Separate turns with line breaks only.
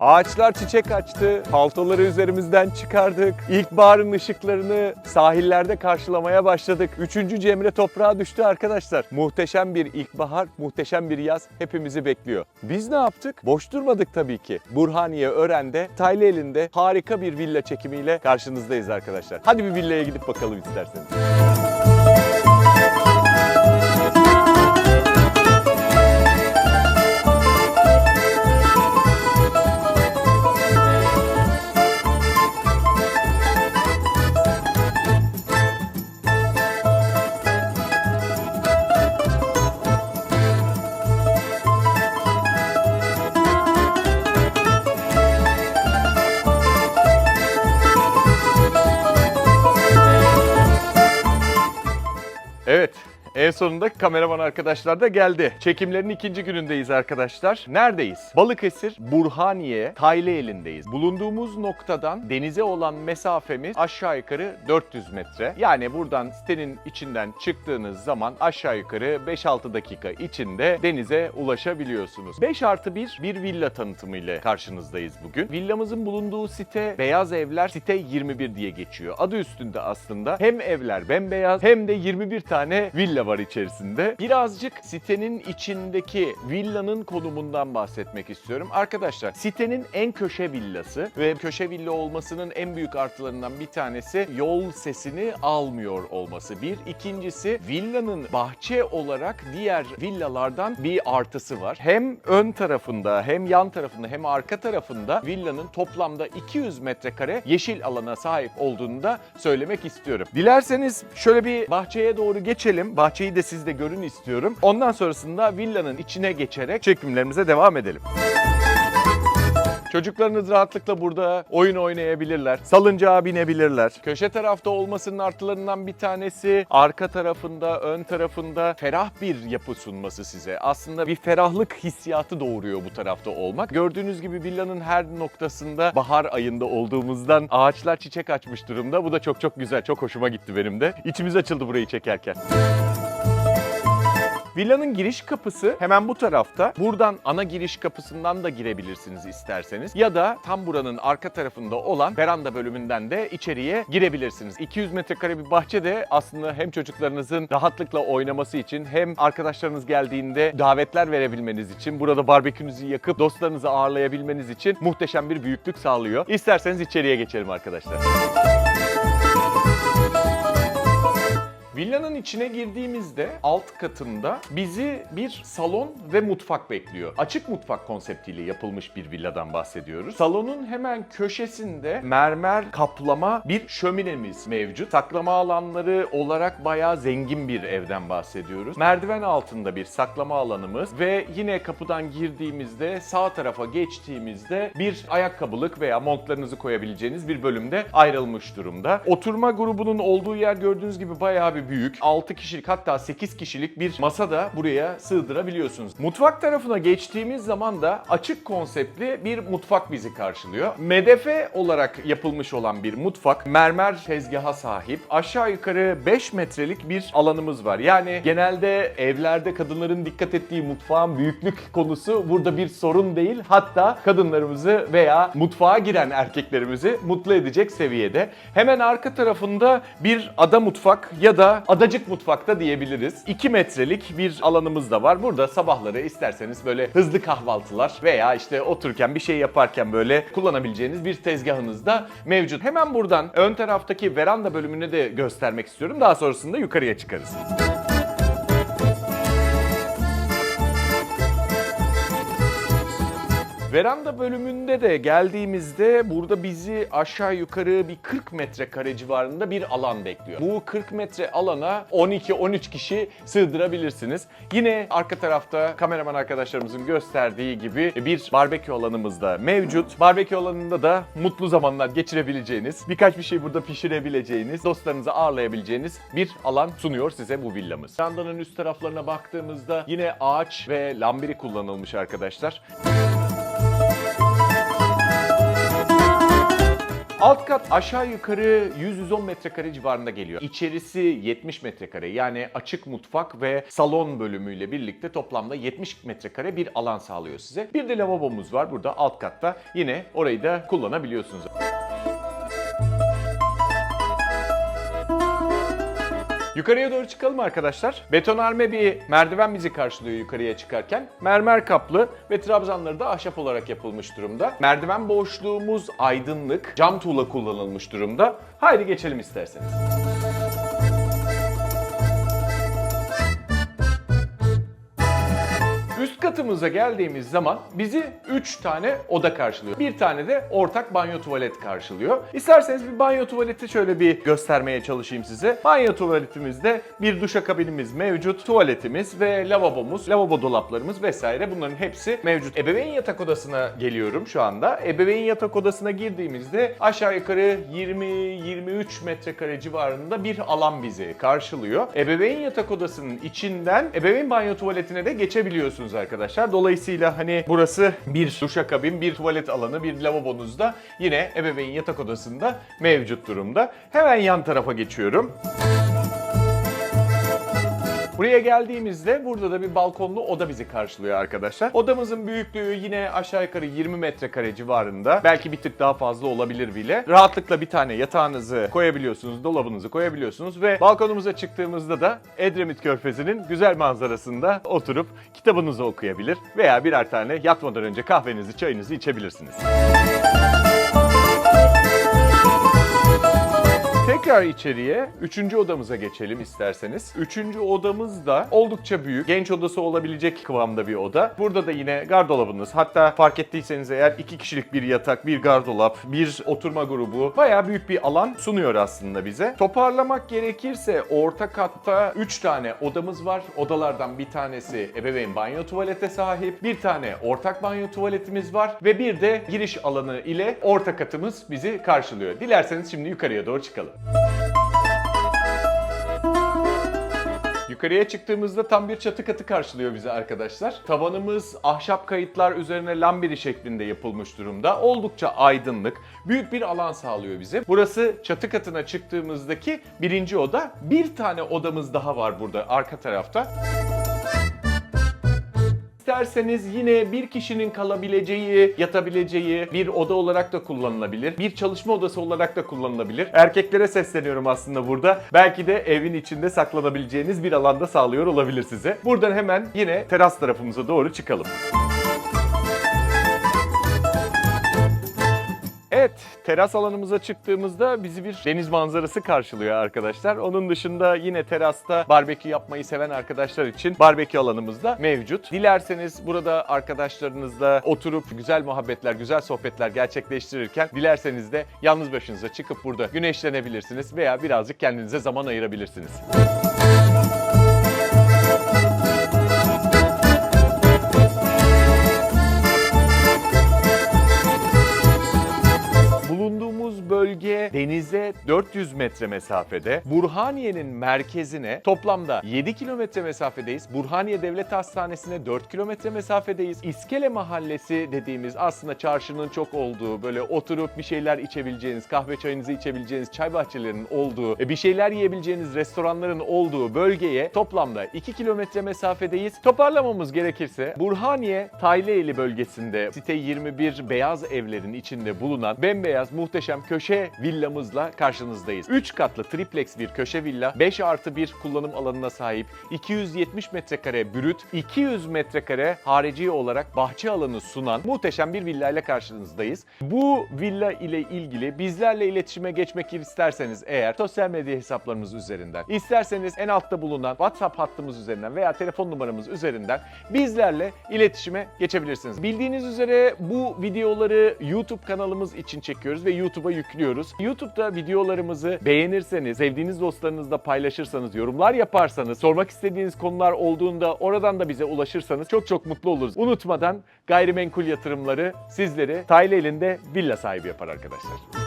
Ağaçlar çiçek açtı, paltoları üzerimizden çıkardık. İlkbaharın ışıklarını sahillerde karşılamaya başladık. Üçüncü Cemre toprağa düştü arkadaşlar. Muhteşem bir ilkbahar, muhteşem bir yaz hepimizi bekliyor. Biz ne yaptık? Boş durmadık tabii ki. Burhaniye Ören'de, Taylı elinde harika bir villa çekimiyle karşınızdayız arkadaşlar. Hadi bir villaya gidip bakalım isterseniz. En sonunda kameraman arkadaşlar da geldi. Çekimlerin ikinci günündeyiz arkadaşlar. Neredeyiz? Balıkesir, Burhaniye, Taylı elindeyiz. Bulunduğumuz noktadan denize olan mesafemiz aşağı yukarı 400 metre. Yani buradan sitenin içinden çıktığınız zaman aşağı yukarı 5-6 dakika içinde denize ulaşabiliyorsunuz. 5 artı 1 bir villa tanıtımı ile karşınızdayız bugün. Villamızın bulunduğu site Beyaz Evler Site 21 diye geçiyor. Adı üstünde aslında hem evler bembeyaz hem de 21 tane villa var içerisinde. Birazcık sitenin içindeki villanın konumundan bahsetmek istiyorum. Arkadaşlar sitenin en köşe villası ve köşe villa olmasının en büyük artılarından bir tanesi yol sesini almıyor olması. Bir. ikincisi villanın bahçe olarak diğer villalardan bir artısı var. Hem ön tarafında hem yan tarafında hem arka tarafında villanın toplamda 200 metrekare yeşil alana sahip olduğunu da söylemek istiyorum. Dilerseniz şöyle bir bahçeye doğru geçelim. Bahçeyi de siz de görün istiyorum. Ondan sonrasında villanın içine geçerek çekimlerimize devam edelim. Çocuklarınız rahatlıkla burada oyun oynayabilirler. Salıncağa binebilirler. Köşe tarafta olmasının artılarından bir tanesi arka tarafında, ön tarafında ferah bir yapı sunması size. Aslında bir ferahlık hissiyatı doğuruyor bu tarafta olmak. Gördüğünüz gibi villanın her noktasında bahar ayında olduğumuzdan ağaçlar çiçek açmış durumda. Bu da çok çok güzel, çok hoşuma gitti benim de. İçimiz açıldı burayı çekerken. Villanın giriş kapısı hemen bu tarafta. Buradan ana giriş kapısından da girebilirsiniz isterseniz. Ya da tam buranın arka tarafında olan veranda bölümünden de içeriye girebilirsiniz. 200 metrekare bir bahçe de aslında hem çocuklarınızın rahatlıkla oynaması için hem arkadaşlarınız geldiğinde davetler verebilmeniz için, burada barbekünüzü yakıp dostlarınızı ağırlayabilmeniz için muhteşem bir büyüklük sağlıyor. İsterseniz içeriye geçelim arkadaşlar. Villanın içine girdiğimizde alt katında bizi bir salon ve mutfak bekliyor. Açık mutfak konseptiyle yapılmış bir villadan bahsediyoruz. Salonun hemen köşesinde mermer kaplama bir şöminemiz mevcut. Saklama alanları olarak bayağı zengin bir evden bahsediyoruz. Merdiven altında bir saklama alanımız ve yine kapıdan girdiğimizde sağ tarafa geçtiğimizde bir ayakkabılık veya montlarınızı koyabileceğiniz bir bölümde ayrılmış durumda. Oturma grubunun olduğu yer gördüğünüz gibi bayağı bir büyük. 6 kişilik hatta 8 kişilik bir masa da buraya sığdırabiliyorsunuz. Mutfak tarafına geçtiğimiz zaman da açık konseptli bir mutfak bizi karşılıyor. Medefe olarak yapılmış olan bir mutfak. Mermer tezgaha sahip. Aşağı yukarı 5 metrelik bir alanımız var. Yani genelde evlerde kadınların dikkat ettiği mutfağın büyüklük konusu burada bir sorun değil. Hatta kadınlarımızı veya mutfağa giren erkeklerimizi mutlu edecek seviyede. Hemen arka tarafında bir ada mutfak ya da adacık mutfakta diyebiliriz. 2 metrelik bir alanımız da var. Burada sabahları isterseniz böyle hızlı kahvaltılar veya işte otururken bir şey yaparken böyle kullanabileceğiniz bir tezgahınız da mevcut. Hemen buradan ön taraftaki veranda bölümünü de göstermek istiyorum. Daha sonrasında yukarıya çıkarız. Veranda bölümünde de geldiğimizde burada bizi aşağı yukarı bir 40 metrekare civarında bir alan bekliyor. Bu 40 metre alana 12-13 kişi sığdırabilirsiniz. Yine arka tarafta kameraman arkadaşlarımızın gösterdiği gibi bir barbekü alanımız da mevcut. Barbekü alanında da mutlu zamanlar geçirebileceğiniz, birkaç bir şey burada pişirebileceğiniz, dostlarınızı ağırlayabileceğiniz bir alan sunuyor size bu villamız. Verandanın üst taraflarına baktığımızda yine ağaç ve lambiri kullanılmış arkadaşlar. Alt Alt kat aşağı yukarı 100-110 metrekare civarında geliyor. İçerisi 70 metrekare yani açık mutfak ve salon bölümüyle birlikte toplamda 70 metrekare bir alan sağlıyor size. Bir de lavabomuz var burada alt katta. Yine orayı da kullanabiliyorsunuz. Yukarıya doğru çıkalım arkadaşlar. Betonarme bir merdiven bizi karşılıyor yukarıya çıkarken. Mermer kaplı ve trabzanları da ahşap olarak yapılmış durumda. Merdiven boşluğumuz aydınlık, cam tuğla kullanılmış durumda. Haydi geçelim isterseniz. Üst katımıza geldiğimiz zaman bizi 3 tane oda karşılıyor. Bir tane de ortak banyo tuvalet karşılıyor. İsterseniz bir banyo tuvaleti şöyle bir göstermeye çalışayım size. Banyo tuvaletimizde bir duşakabinimiz mevcut, tuvaletimiz ve lavabomuz, lavabo dolaplarımız vesaire bunların hepsi mevcut. Ebeveyn yatak odasına geliyorum şu anda. Ebeveyn yatak odasına girdiğimizde aşağı yukarı 20-23 metrekare civarında bir alan bizi karşılıyor. Ebeveyn yatak odasının içinden ebeveyn banyo tuvaletine de geçebiliyorsunuz arkadaşlar. Dolayısıyla hani burası bir duşakabin, bir tuvalet alanı, bir lavabonuz da yine ebeveyn yatak odasında mevcut durumda. Hemen yan tarafa geçiyorum. Buraya geldiğimizde burada da bir balkonlu oda bizi karşılıyor arkadaşlar. Odamızın büyüklüğü yine aşağı yukarı 20 metrekare civarında. Belki bir tık daha fazla olabilir bile. Rahatlıkla bir tane yatağınızı koyabiliyorsunuz, dolabınızı koyabiliyorsunuz ve balkonumuza çıktığımızda da Edremit Körfezi'nin güzel manzarasında oturup kitabınızı okuyabilir veya birer tane yatmadan önce kahvenizi, çayınızı içebilirsiniz. Tekrar içeriye üçüncü odamıza geçelim isterseniz. Üçüncü odamız da oldukça büyük. Genç odası olabilecek kıvamda bir oda. Burada da yine gardolabınız. Hatta fark ettiyseniz eğer iki kişilik bir yatak, bir gardolap, bir oturma grubu bayağı büyük bir alan sunuyor aslında bize. Toparlamak gerekirse orta katta 3 tane odamız var. Odalardan bir tanesi ebeveyn banyo tuvalete sahip. Bir tane ortak banyo tuvaletimiz var ve bir de giriş alanı ile orta katımız bizi karşılıyor. Dilerseniz şimdi yukarıya doğru çıkalım. Yukarıya çıktığımızda tam bir çatı katı karşılıyor bizi arkadaşlar. Tavanımız ahşap kayıtlar üzerine lambiri şeklinde yapılmış durumda. Oldukça aydınlık, büyük bir alan sağlıyor bize. Burası çatı katına çıktığımızdaki birinci oda. Bir tane odamız daha var burada arka tarafta. İsterseniz yine bir kişinin kalabileceği, yatabileceği bir oda olarak da kullanılabilir. Bir çalışma odası olarak da kullanılabilir. Erkeklere sesleniyorum aslında burada. Belki de evin içinde saklanabileceğiniz bir alanda sağlıyor olabilir size. Buradan hemen yine teras tarafımıza doğru çıkalım. Evet, teras alanımıza çıktığımızda bizi bir deniz manzarası karşılıyor arkadaşlar. Onun dışında yine terasta barbekü yapmayı seven arkadaşlar için barbekü alanımız da mevcut. Dilerseniz burada arkadaşlarınızla oturup güzel muhabbetler, güzel sohbetler gerçekleştirirken dilerseniz de yalnız başınıza çıkıp burada güneşlenebilirsiniz veya birazcık kendinize zaman ayırabilirsiniz. Bulunduğumuz denize 400 metre mesafede. Burhaniye'nin merkezine toplamda 7 kilometre mesafedeyiz. Burhaniye Devlet Hastanesi'ne 4 kilometre mesafedeyiz. İskele Mahallesi dediğimiz aslında çarşının çok olduğu, böyle oturup bir şeyler içebileceğiniz, kahve çayınızı içebileceğiniz çay bahçelerinin olduğu, e, bir şeyler yiyebileceğiniz restoranların olduğu bölgeye toplamda 2 kilometre mesafedeyiz. Toparlamamız gerekirse Burhaniye Tayleyeli bölgesinde site 21 beyaz evlerin içinde bulunan bembeyaz muhteşem köşe villamızla karşınızdayız. 3 katlı triplex bir köşe villa, 5 artı 1 kullanım alanına sahip, 270 metrekare brüt, 200 metrekare harici olarak bahçe alanı sunan muhteşem bir villa ile karşınızdayız. Bu villa ile ilgili bizlerle iletişime geçmek isterseniz eğer sosyal medya hesaplarımız üzerinden, isterseniz en altta bulunan WhatsApp hattımız üzerinden veya telefon numaramız üzerinden bizlerle iletişime geçebilirsiniz. Bildiğiniz üzere bu videoları YouTube kanalımız için çekiyoruz ve YouTube'a yüklüyoruz. YouTube'da videolarımızı beğenirseniz, sevdiğiniz dostlarınızla paylaşırsanız, yorumlar yaparsanız, sormak istediğiniz konular olduğunda oradan da bize ulaşırsanız çok çok mutlu oluruz. Unutmadan gayrimenkul yatırımları sizleri Taylı elinde villa sahibi yapar arkadaşlar.